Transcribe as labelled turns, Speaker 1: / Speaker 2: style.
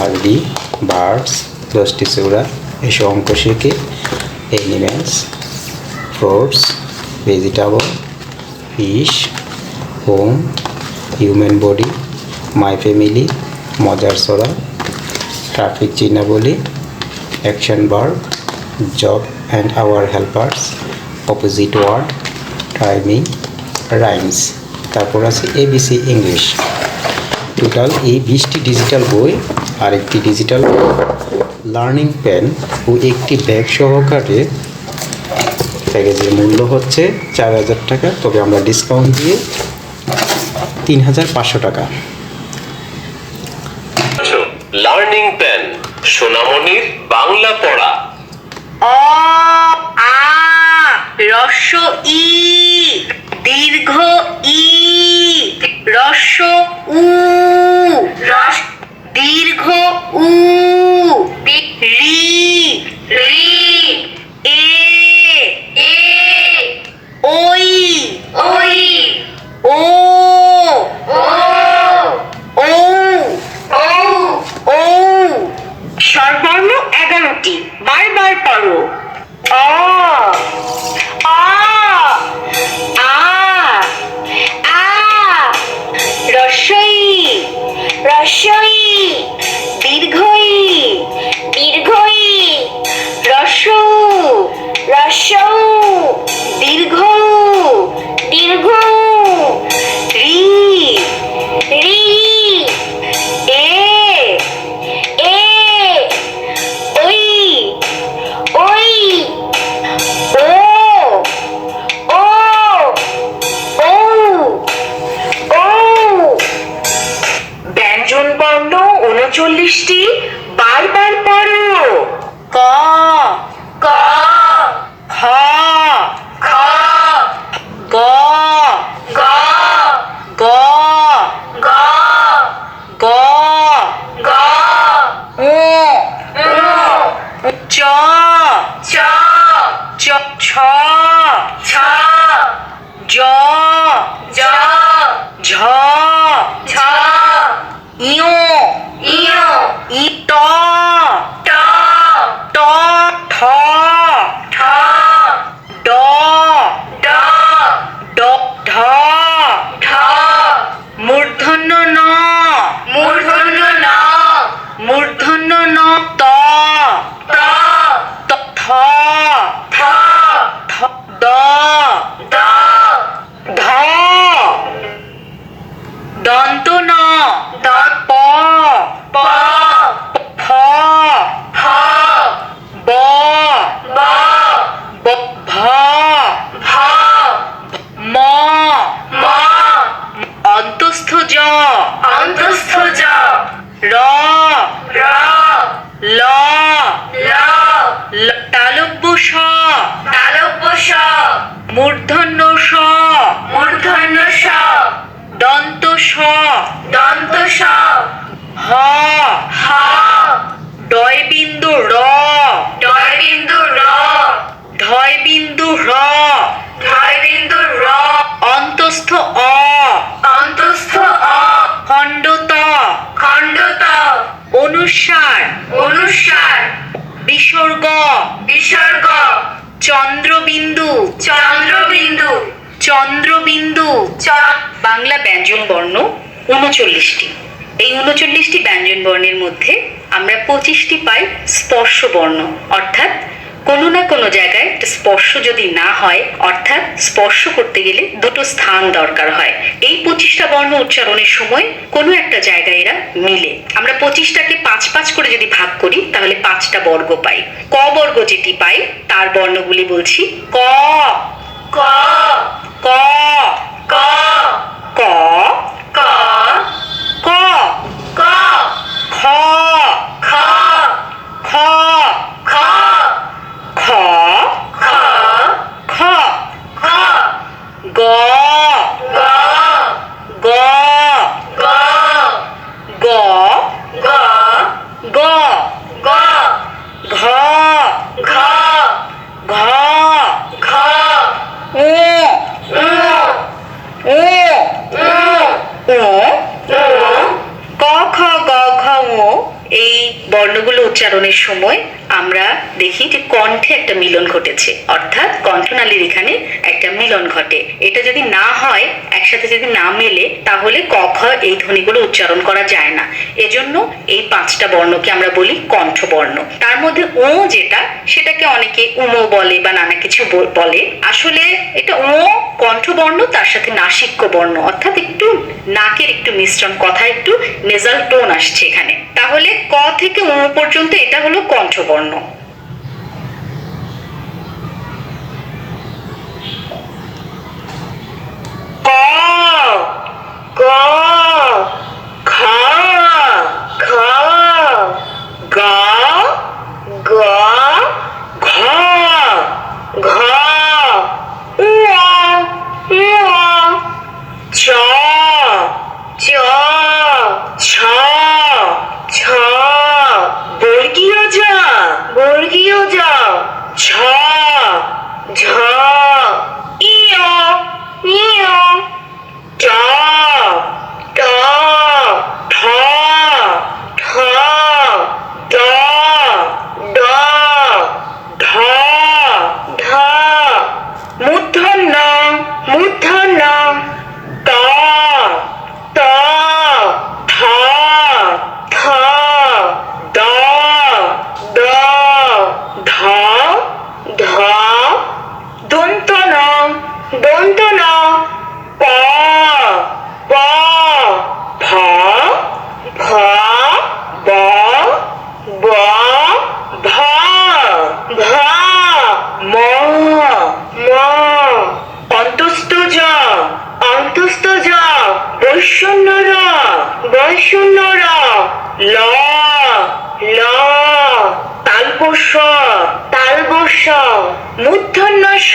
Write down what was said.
Speaker 1: আর B birds, দশটি চূড়া এসব অঙ্ক শিখে, animals, fruits, vegetable, fish, home, human body, my family, মজার সরা traffic চিহ্নাবলী, action verb, job and our helpers, opposite word, timing, rhymes. তারপর আছে এবিসি ইংলিশ। টোটাল এই বিশটি ডিজিটাল বই আর একটি ডিজিটাল লার্নিং পেন ও একটি ব্যাগ সহকারে প্যাকেজের মূল্য হচ্ছে চার হাজার টাকা। তবে আমরা ডিসকাউন্ট দিয়ে তিন হাজার পাঁচশো টাকা।
Speaker 2: লার্নিং পেন সোনামণির বাংলা পড়া।
Speaker 3: অ আ রস্য ই। অন্তস্থ জ র র ল। ল। ল। তালব্য স। তালব্য স। মূর্ধন্য স। মূর্ধন্য স। দন্ত স। দন্ত স। হ। হ। ডয় বিন্দু র। ডয় বিন্দু র। ধয় বিন্দু র। ধয় বিন্দু র। অন্তস্থ চন্দ্রবিন্দু। চন্দ্রবিন্দু। চন্দ্রবিন্দু। বাংলা ব্যঞ্জন বর্ণ উনচল্লিশটি। এই উনচল্লিশটি ব্যঞ্জন বর্ণের মধ্যে আমরা পঁচিশটি পাই স্পর্শ বর্ণ অর্থাৎ কোনো না কোনো জায়গায় স্পর্শ যদি না হয় অর্থাৎ স্পর্শ করতে গেলে দুটো স্থান দরকার হয়। এই পঁচিশটা বর্ণ উচ্চারণের সময় কোনো একটা জায়গায় এরা মিলে। আমরা পঁচিশটাকে পাঁচ পাঁচ করে যদি ভাগ করি তাহলে পাঁচটা বর্গ পাই। ক বর্গ যেটি পাই তার বর্ণগুলি বলছি ক। ক। ক। ক। ক উচ্চারণের সময় আমরা দেখি যে কণ্ঠে একটা মিলন ঘটেছে। অর্থাৎ কণ্ঠনালীর এখানে একটা মিলন ঘটে। এটা যদি না হয়, একসাথে যদি না মেলে, তাহলে ক খ এই ধ্বনিগুলো উচ্চারণ করা যায় না। এজন্য এই পাঁচটা বর্ণকে আমরা বলি কণ্ঠবর্ণ। তার মধ্যে ও যেটা, সেটাকে অনেকে উমো বলে বা নানা কিছু বলে। আসলে এটা ও কণ্ঠবর্ণ, তার সাথে নাসিক্য বর্ণ। অর্থাৎ একটু নাকের একটু মিশ্রণ কথা একটু নেজাল টোন আসছে এখানে। তাহলে ক থেকে ও পর্যন্ত এটা হলো কণ্ঠবর্ণ। ক বৈষণ্য র ল ল তালবস্য তালবস্য মূর্ধন্য স